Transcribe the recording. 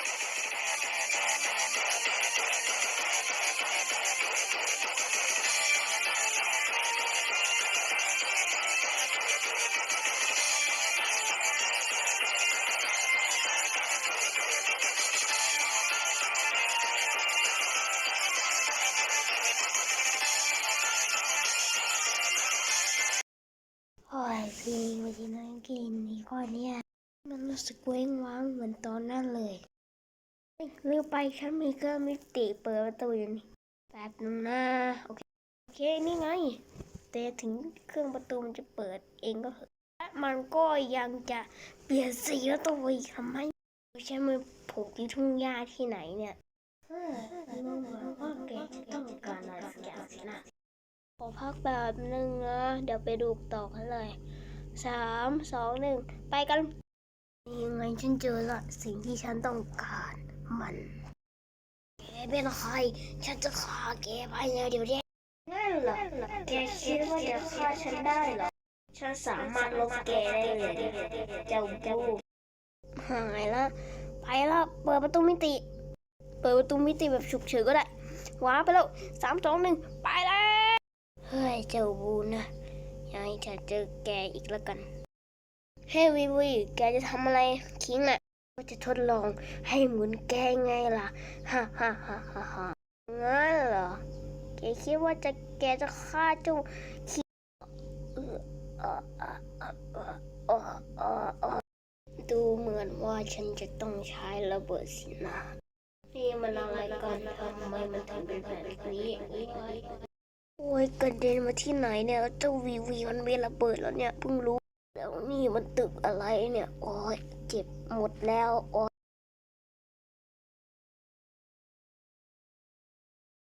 โอ้ยพี่วันที่นั่งกินนี่ก่อนเนี่ยมันรู้สึกเว้งว้างเหมือนตอนนั้นเลย ลืมไปฉันมีเครื่องมิติเปิดประตูอยู่นี่แป๊บนึงนะโอเคโอเคนี่ไง แต่ถึงเครื่องประตูมันจะเปิดเองก็เถอะและมันก็ยังจะเปลี่ยนสีแล้วตัวอีกทำไมฉันมผูกที่ทุ่งหญ้าที่ไหนเนี่ยเอเหมือนว่าแกจะต้องการอะไรสักอย่างสินะขอพักแบบหนึ่งนะเดี๋ยวไปดูต่อกันเลยสามสองหนึ่งไปกันยังไงฉันเจอละสิ่งที่ฉันต้องการ มันแกเป็นใครฉันจะฆ่าแกภายในเดี๋ยวนี้นั่นเหรอแกคิดว่าจะฆ่าฉันได้เหรอ ฉันสามารถลบแกได้เลยเจ้าบูหายละไปแล้วเปิดประตูมิติ เปิดประตูมิติแบบฉุกเฉินก็ได้ว้าไปแล้วสามสองหนึ่งไปแล้วเฮ้ยเจ้าบูนะยังให้ฉันเจอแกอีกแล้วกันเฮ้ยวิวิแกจะทำอะไรคิงอะ ก็จะทดลองให้เหมือนแกไงล่ะฮ่าฮ่าฮ่าฮ่าฮ่างั้นเหรอแกคิดว่าจะแกจะฆ่าเจ้าคิงเออเออเออเออเออเออเออดูเหมือนว่าฉันจะต้องใช้ระเบิดสินะ นี่มันอะไรกันทำไมมันถึงเป็นแบบนี้โอ้ยโอ้ยกระเด็นมาที่ไหนเนี่ยเจ้าวีวีมันเวลาเบิดแล้วเนี่ยเพิ่งรู้ แล้วนี่มันตึกอะไรเนี่ย โอ้ยเจ็บหมดแล้วโอ้